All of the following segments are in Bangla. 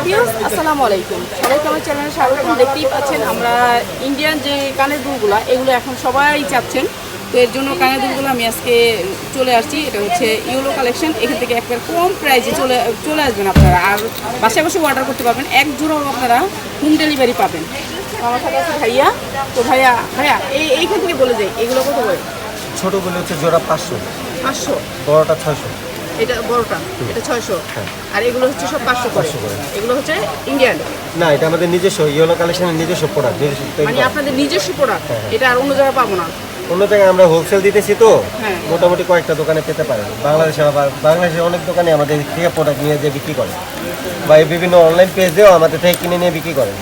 আসসালামু আলাইকুম। সবাইকে আমার চ্যানেলে স্বাগতম। দেখতেই পাচ্ছেন আমরা ইন্ডিয়ান যে কানের দুলগুলো এগুলো এখন সবাই চাচ্ছেন। তো এর জন্য কানের দুলগুলো আমি আজকে চলে আসছি। এটা হচ্ছে ইউলো কালেকশন। এখান থেকে একবার কম প্রাইসে চলে চলে আসবেন আপনারা। আর বাসায় বসে অর্ডার করতে পারবেন। এক জোড়াও আপনারা হোম ডেলিভারি পাবেন। তো আমার সাথে আছে ভাইয়া। তো ভাইয়া ভাইয়া এই এইখান থেকে বলে যাই এগুলো কত করে? ছোটগুলো হচ্ছে জোড়া পাঁচশো। পাঁচশো। বড়টা ছয়শো। এটা বড়টা এটা ছয়শো। আর এগুলো হচ্ছে সব পাঁচশো 500 করে। এগুলো হচ্ছে ইন্ডিয়ান না এটা আমাদের নিজস্ব ইয়েলো কালেকশনের নিজস্ব প্রোডাক্ট মানে আপনাদের নিজস্ব প্রোডাক্ট হ্যাঁ, এটা আর অন্য জায়গায় পাবো না। অন্য জায়গায় আমরা হোলসেল দিতেছি তো হ্যাঁ। মোটামুটি কয়েকটা দোকানে পেতে পারেন। বাংলাদেশে আবার বাংলাদেশের অনেক দোকানে আমাদের থেকে প্রোডাক্ট নিয়ে যে বিক্রি করে। বা এই বিভিন্ন অনলাইন পেজেও আমাদের থেকে কিনে নিয়ে বিক্রি করেন।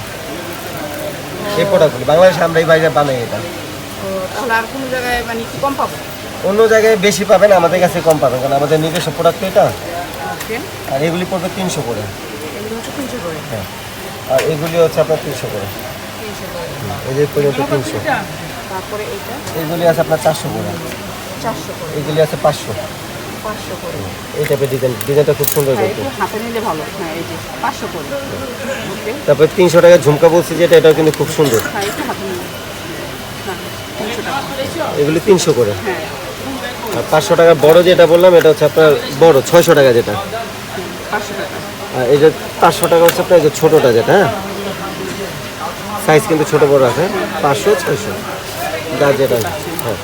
এই প্রোডাক্টগুলো বাংলাদেশে আমরা এই বাইরে বানাই এটা। তাহলে আর কোনো জায়গায় মানে কম পাবো? অন্য জায়গায় বেশি পাবেন আমাদের কাছে কম পাবেন কারণ আমাদের নিজস্ব প্রোডাক্ট এটা। আর এগুলি পড়বে তিনশো করে। হ্যাঁ। আর এগুলি হচ্ছে আপনার তিনশো করে। পর্যন্ত তিনশো। তারপরে এগুলি আছে আপনার চারশো করে। এগুলি আছে পাঁচশো। পাঁচশো এই টাইপের ডিজাইন ডিজাইনটা খুব সুন্দর হ্যাঁ হ্যাঁ তারপরে তিনশো টাকা ঝুমকা বলছি যেটা এটাও কিন্তু খুব সুন্দর। হ্যাঁ এগুলি তিনশো করে। হ্যাঁ। পাঁচশো টাকা বড় যেটা বললাম, এটা হচ্ছে আপনার বড়, ছয়শো টাকা যেটা। আর এই যে পাঁচশো টাকা হচ্ছে আপনার এই যে ছোটোটা যেটা হ্যাঁ? সাইজ কিন্তু ছোটো বড় আছে পাঁচশো, ছয়শো। যা যেটা হ্যাঁ।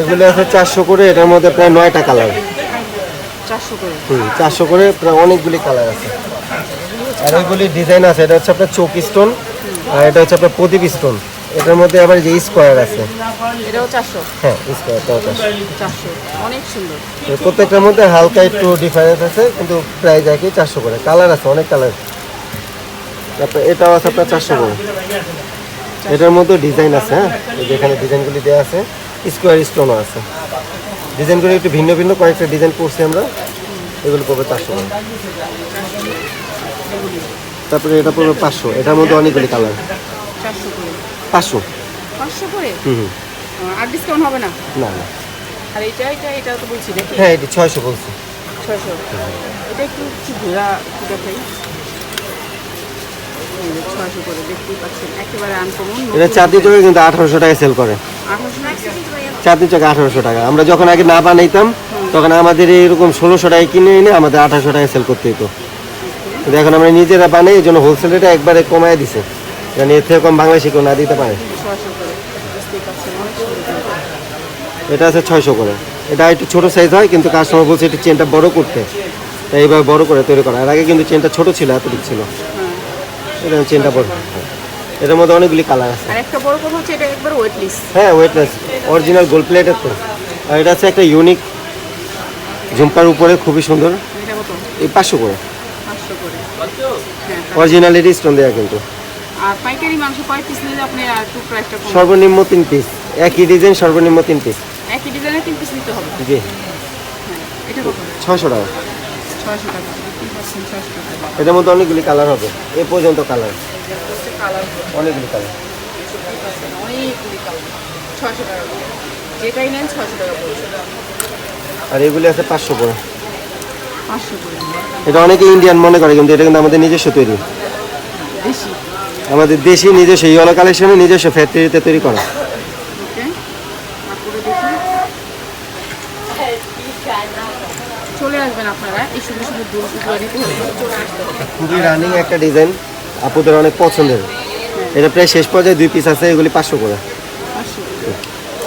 এগুলি আছে চারশো করে, এটার মধ্যে প্রায় নয়টা কালার। চারশো করে প্রায় অনেকগুলি কালার আছে। আর এগুলি ডিজাইন আছে, এটা হচ্ছে আপনার চৌক স্টোন, আর এটা হচ্ছে আপনার প্রদীপ স্টোন। এটার মধ্যে আবার যে স্কোয়ার আছে। এটাও হ্যাঁ স্কোয়ারটাও আছে চারশো। অনেক সুন্দর। প্রত্যেকটার মধ্যে হালকা একটু ডিফারেন্স আছে কিন্তু প্রাইস একই চারশো করে। কালার আছে অনেক কালার তারপর এটাও আছে আপনার চারশো করে। এটার মধ্যে ডিজাইন আছে হ্যাঁ? এই যে এখানে ডিজাইনগুলি দেওয়া আছে স্কোয়ার স্টোনও আছে। ডিজাইনগুলো একটু ভিন্ন ভিন্ন কয়েকটা ডিজাইন করছি আমরা। এগুলো পড়বে চারশো করে। তারপরে এটা পড়বে পাঁচশো। এটার মধ্যে অনেকগুলি কালার পাঁচশো। পাঁচশো করে? হুম আর ডিসকাউন্ট হবে না? না না। আর এটা এটা এটা তো বলছি দেখি হ্যাঁ এটি ছয়শো বলছি। ছয়শো। এটা একটু একটু ঘোরা একটু দেখাই। ছয়শো করে দেখতেই পাচ্ছেন। একেবারে আনকমন এটা চাঁদনি চোখে কিন্তু আঠারোশো টাকা সেল করে। আঠারোশো চাঁদনি চোখে আঠারোশো টাকা। আমরা যখন আগে না বানাইতাম তখন আমাদের এরকম ষোলোশো টাকায় কিনে এনে আমাদের আঠারোশো টাকায় সেল করতে হতো কিন্তু এখন আমরা নিজেরা বানাই এই জন্য হোলসেল একবারে কমায় দিছে। কারণ এর থেকে কম বাংলাদেশে কেউ না দিতে পারে। এটা আছে ছয়শো করে। এটা একটু ছোটো সাইজ হয় কিন্তু কাস্টমার বলছে একটু চেনটা বড় করতে। তাই এইবার বড় করে তৈরি করা। আর আগে কিন্তু চেনটা ছোট ছিল এতটুকু ছিল। এটা চেনটা বড়। এটার মধ্যে অনেকগুলি কালার আছে। আর একটা বড় কথা হচ্ছে এটা একবার ওয়েটলেস হ্যাঁ ওয়েটলেস অরিজিনাল গোল্ড প্লেটের তো। আর এটা হচ্ছে একটা ইউনিক ঝুমকার উপরে খুবই সুন্দর। এই পাঁচশো করে। অরিজিনালিটি স্টোন দেওয়া কিন্তু। আর পাইকারি মাংস কয় পিস নিলে আপনি আর একটু প্রাইসটা কম? সর্বনিম্ন তিন পিস একই ডিজাইন সর্বনিম্ন তিন পিস একই ডিজাইনের তিন পিস নিতে হবে? জি। হ্যাঁ এটা কত? ছশো টাকা। ছয়শো টাকা। এটার মধ্যে অনেকগুলি কালার হবে। এ পর্যন্ত কালার অনেকগুলি কালার অনেকগুলি কালার টাকা যেটাই নেন টাকা আর এগুলি আছে পাঁচশো করে। এটা অনেকে ইন্ডিয়ান মনে করে কিন্তু এটা কিন্তু আমাদের নিজস্ব তৈরি। আমাদের দেশি নিজস্ব ইয়েলো কালেকশনে নিজস্ব ফ্যাক্টরিতে তৈরি করা। চলে আসবেন আপনারা এই সুন্দর সুন্দর নিতে খুবই রানিং একটা ডিজাইন আপুদের অনেক পছন্দের। এটা প্রায় শেষ পর্যায়ে দুই পিস আছে এগুলি পাঁচশো করে।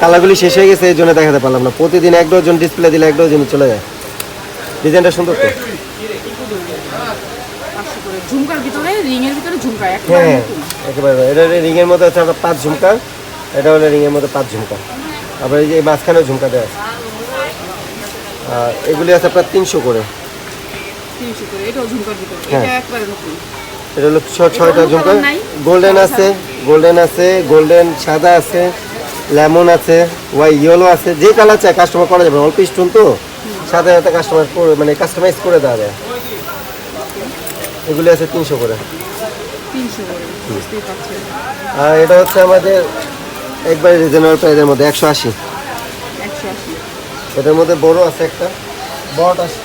কালারগুলি শেষ হয়ে গেছে এই জন্য দেখাতে পারলাম না। প্রতিদিন এক ডজন ডিসপ্লে দিলে এক ডজন চলে যায়। ডিজাইনটা সুন্দর তো পাঁচশো করে ঝুমকার ভিতরে রিংয়ের ভিতরে ঝুমকা হ্যাঁ একেবারে হ্যাঁ এটা রিংয়ের মধ্যে আপনার পাঁচ ঝুমকা এটা হলো রিংয়ের মধ্যে পাঁচ ঝুমকা। আবার এই যে মাঝখানেও ঝুমকা দেওয়া আছে। আর এগুলি আছে আপনার তিনশো করে। হ্যাঁ। এটা হলো ছয়টা ঝুমকা। গোল্ডেন আছে গোল্ডেন আছে গোল্ডেন সাদা আছে লেমন আছে ওয়াই ইয়েলো আছে যে কালার চাই কাস্টমার করা যাবে অল্প স্টোন তো। সাথে সাথে কাস্টমার মানে কাস্টমাইজ করে দেওয়া যায়। এগুলি আছে তিনশো করে তিনশো করে বুঝতেই পারছেন আর এটা হচ্ছে আমাদের একবারে রিজনেবল প্রাইসের মধ্যে একশো আশি। এটার মধ্যে বড় আছে একটা বড়টা আছে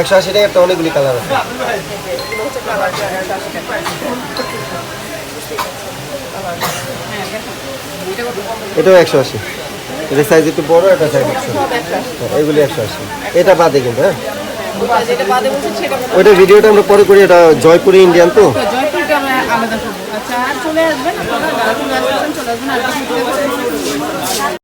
একশো আশি টাকা একটা অনেকগুলি কালার আছে। একশো হ্যাঁ এটাও একশো আশি। এটা সাইজ একটু বড় এটা সাইজ একশো একশো এগুলি একশো আশি। এটা বাদে কিন্তু হ্যাঁ। ওইটা ভিডিওটা আমরা পরে করি এটা জয়পুরি ইন্ডিয়ান তো। তো জয়পুরটা আমরা আলাদা করব। আচ্ছা আর চলে আসবেন আপনারা চলে আসবেন আর